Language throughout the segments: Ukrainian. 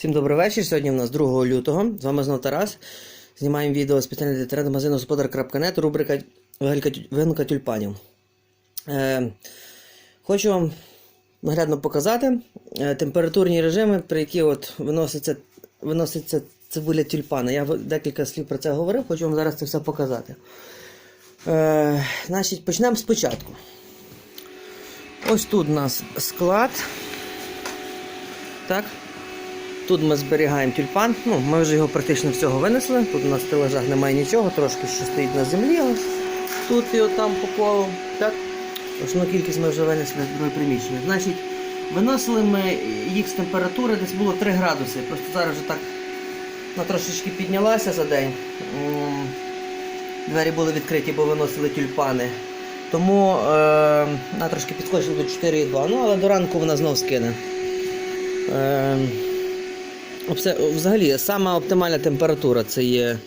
Всім добрий вечір. Сьогодні у нас 2 лютого. З вами знову Тарас. Знімаємо відео спеціально для інтернет-магазину господар.нет, рубрика «Вигадка тюльпанів. Е, хочу вам наглядно показати е, температурні режими, при які от виноситься, виноситься цибуля тюльпана. Я декілька слів про це говорив, хочу вам зараз це все показати. Е, значить, почнемо спочатку. Ось тут у нас склад. Так. Тут ми зберігаємо тюльпан. Ну, ми вже його практично всього винесли. Тут у нас в стелажах немає нічого, трошки що стоїть на землі. Ось тут і отам по колу. Так? Основну кількість ми вже винесли в друге приміщення. Значить, виносили ми їх з температури, десь було 3 градуси. Просто зараз вже так вона трошечки піднялася за день. Двері були відкриті, бо виносили тюльпани. Тому е, вона трошки підскочила до 4,2. Ну, але до ранку вона знов скине. Е, взагалі, сама оптимальна температура це є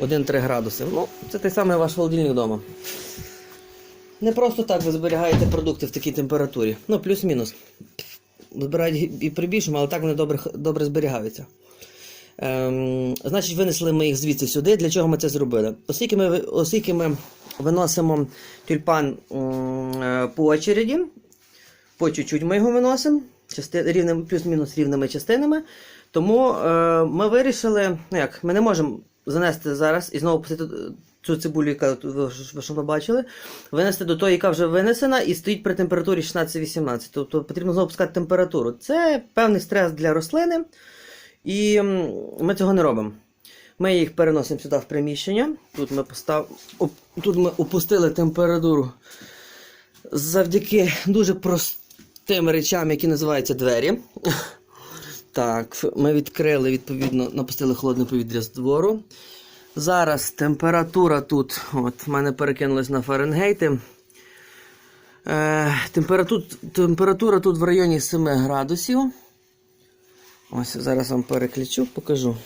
1-3 градуси. Ну, це той самий ваш холодильник вдома. Не просто так ви зберігаєте продукти в такій температурі. Ну, плюс-мінус. Збирають і при більшому, але так вони добре, добре зберігаються. Ем, значить, винесли ми їх звідси сюди. Для чого ми це зробили? Оскільки ми, оскільки ми виносимо тюльпан е, по очереді, по чуть-чуть ми його виносимо, части, рівним, плюс-мінус рівними частинами. Тому е, ми вирішили, ну як, ми не можемо занести зараз і знову пустити цю цибулю, яка ви, що бачили, винести до тої, яка вже винесена, і стоїть при температурі 16-18. Тобто потрібно знову пускати температуру. Це певний стрес для рослини, і ми цього не робимо. Ми їх переносимо сюди в приміщення. Тут ми, постав... Тут ми опустили температуру завдяки дуже простим речам, які називаються двері. Так, ми відкрили, відповідно, напустили холодне повітря з двору. Зараз температура тут, от, в мене перекинулась на Фаренгейти. Е, температура, температура тут в районі 7 градусів. Ось зараз вам переключу, покажу.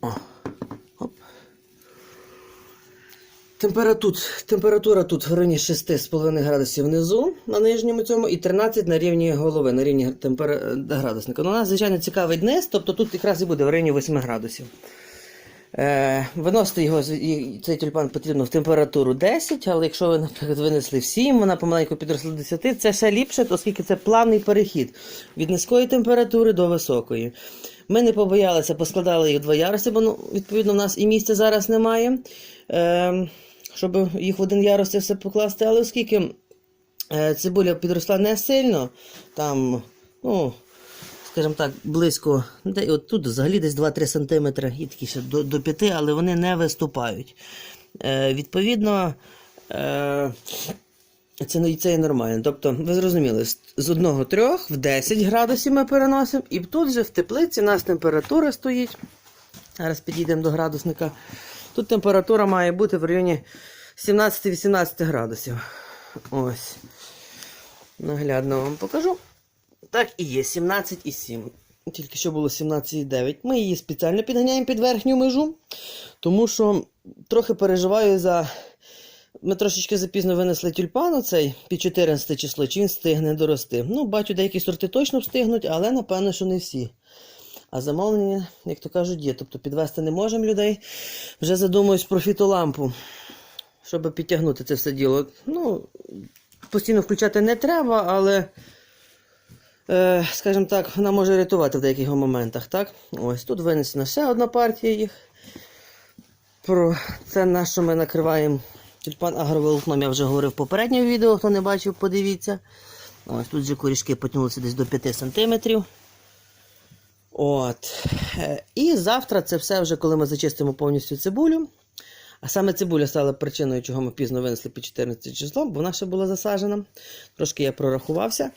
О, Температура, температура тут в районі 6,5 градусів внизу на нижньому цьому і 13 на рівні голови, на рівні темпера... градусника. Ну, нас, звичайно, цікавить низ, тобто тут якраз і буде в районі 8 градусів. Е, виносити його, цей тюльпан потрібно в температуру 10, але якщо ви, наприклад, винесли в 7, вона помаленьку підросла до 10, це ще ліпше, оскільки це плавний перехід від низької температури до високої. Ми не побоялися, поскладали їх два яруси, бо ну, відповідно в нас і місця зараз немає, е, щоб їх в один ярус це все покласти. Але оскільки е, цибуля підросла не сильно, там, ну, скажімо так, близько, де, от тут взагалі десь 2-3 см, і такі ще до, до 5, але вони не виступають. Е, відповідно, е, це, ну, це і нормально. Тобто, ви зрозуміли, з 1-3 в 10 градусів ми переносимо, і тут же в теплиці у нас температура стоїть. Зараз підійдемо до градусника. Тут температура має бути в районі 17-18 градусів. Ось. Наглядно вам покажу. Так і є 17,7. Тільки що було 17,9. Ми її спеціально підганяємо під верхню межу, тому що трохи переживаю за. Ми трошечки запізно винесли тюльпан оцей під 14 число, чи він встигне дорости. Ну, бачу, деякі сорти точно встигнуть, але напевно, що не всі. А замовлення, як то кажуть, є. Тобто підвести не можемо людей. Вже задумуюсь про фітолампу, щоб підтягнути це все діло. Ну, постійно включати не треба, але е, скажімо так, вона може рятувати в деяких моментах, так? Ось тут винесена ще одна партія їх. Про це на що ми накриваємо тюльпан агроволокном, я вже говорив в попередньому відео, хто не бачив, подивіться. Ось тут же корішки потягнулися десь до 5 см. От. Е, І завтра це все вже, коли ми зачистимо повністю цибулю. А саме цибуля стала причиною, чого ми пізно винесли під 14 число, бо вона ще була засаджена. Трошки я прорахувався.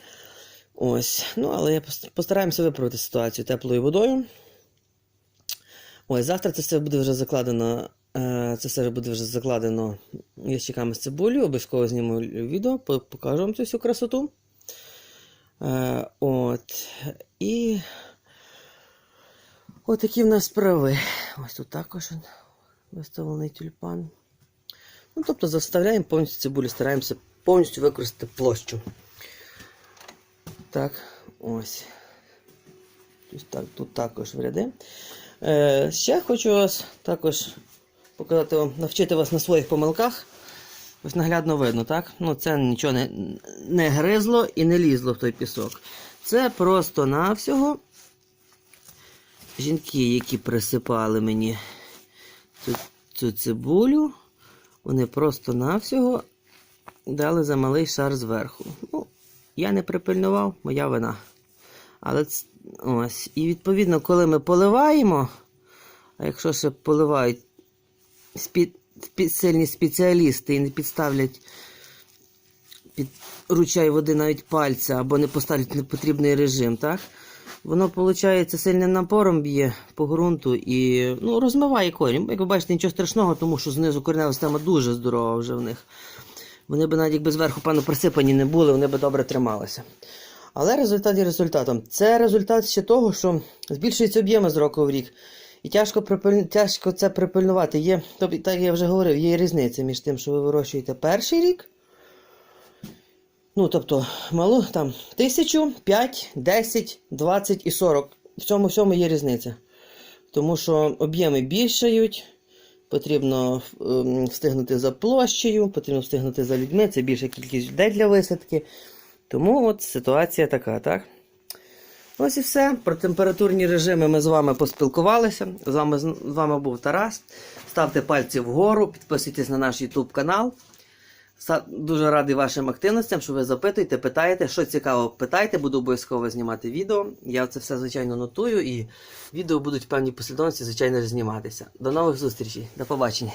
Ось. Ну, але я пос- постараємося виправити ситуацію теплою водою. Ось, завтра це все буде вже закладено. е, Це все буде вже закладено ящиками з цибулею. Обов'язково зніму відео, покажу вам цю всю красоту. Е, От. І отакі в нас справи. Ось тут також виставлений тюльпан. Ну, тобто заставляємо повністю цибулю, стараємося повністю використати площу. Так, ось. Ось так, тут також в ряди. Е, ще хочу вас також показати вам, навчити вас на своїх помилках. Ось наглядно видно, так? Ну, це нічого не, не гризло і не лізло в той пісок. Це просто-навсього жінки, які присипали мені цю, цю цибулю, вони просто-навсього дали за малий шар зверху. Ну, я не припильнував, моя вина. Але ось. І відповідно, коли ми поливаємо, а якщо ще поливають спі, спі, сильні спеціалісти і не підставлять під ручай води навіть пальця або не поставлять непотрібний режим, так? Воно, виходить, сильним напором б'є по ґрунту і ну, розмиває корінь. Як ви бачите, нічого страшного, тому що знизу коренева система дуже здорова вже в них. Вони б навіть якби зверху, певно, присипані не були, вони б добре трималися. Але результат є результатом. Це результат ще того, що збільшується об'єми з року в рік. І тяжко, припиль... тяжко це припильнувати. Є, тобто, так я вже говорив, є різниця між тим, що ви вирощуєте перший рік. Ну, тобто, малу там тисячу, 5, 10, 20 і 40. В цьому всьому є різниця. Тому що об'єми більшають, потрібно ем, встигнути за площею, потрібно встигнути за людьми, це більша кількість людей для висадки. Тому от ситуація така, так? Ось і все. Про температурні режими ми з вами поспілкувалися. З вами, з вами був Тарас. Ставте пальці вгору, підписуйтесь на наш YouTube канал. Дуже радий вашим активностям, що ви запитуєте, питаєте. Що цікаво, питайте, буду обов'язково знімати відео. Я це все, звичайно, нотую і відео будуть в певній послідовності, звичайно, зніматися. До нових зустрічей, до побачення.